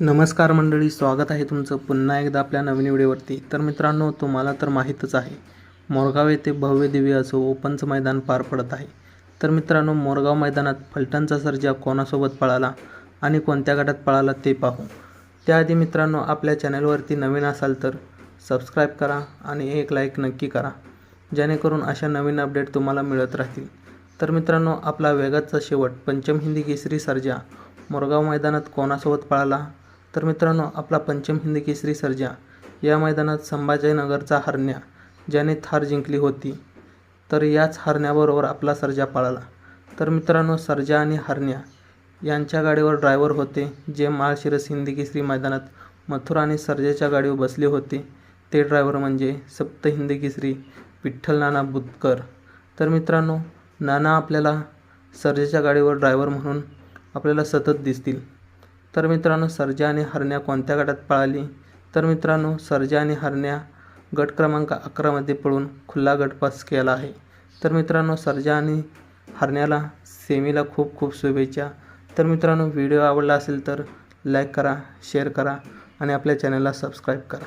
नमस्कार मंडळी स्वागत आहे तुमचं पुन्हा एकदा आपल्या नवीन व्हिडिओवरती. तर मित्रांनो तुम्हाला तर माहीतच आहे मोरगाव येथे भव्य दिव्य असं ओपनचं मैदान पार पडत आहे. तर मित्रांनो मोरगाव मैदानात फलटणचा सर्जा कोणासोबत पळाला आणि कोणत्या गटात पळाला ते पाहू. त्याआधी मित्रांनो आपल्या चॅनलवरती नवीन असाल तर सबस्क्राईब करा आणि एक लाईक नक्की करा जेणेकरून अशा नवीन अपडेट तुम्हाला मिळत राहतील. तर मित्रांनो आपला वेगाचा शेवट पंचम हिंदी केसरी सर्जा मोरगाव मैदानात कोणासोबत पळाला तर मित्रांनो आपला पंचम हिंदी केसरी सर्जा. या मैदानात संभाजीनगरचा हरण्या ज्याने थार जिंकली होती तर याच हरण्याबरोबर आपला सर्जा पळाला. तर मित्रांनो सर्जा आणि हरण्या यांच्या गाडीवर ड्रायव्हर होते जे माळशिरस हिंदी केसरी मैदानात मथुरा आणि सर्जेच्या गाडीवर बसले होते. ते ड्रायव्हर म्हणजे सप्त हिंदी केसरी विठ्ठल नाना बुतकर. तर मित्रांनो नाना आपल्याला सर्जेच्या गाडीवर ड्रायव्हर म्हणून आपल्याला सतत दिसतील. तर मित्रांनो सर्जा आणि हरण्या कोणत्या गटात पळाली? तर मित्रांनो सर्जा आणि हरण्या गट क्रमांक अकरामध्ये पळून खुल्ला गट पास केला आहे. तर मित्रांनो सर्जा आणि हरण्याला सेमीला खूप खूप शुभेच्छा. तर मित्रांनो व्हिडिओ आवडला असेल तर लाईक करा शेअर करा आणि आपल्या चॅनलला सबस्क्राईब करा.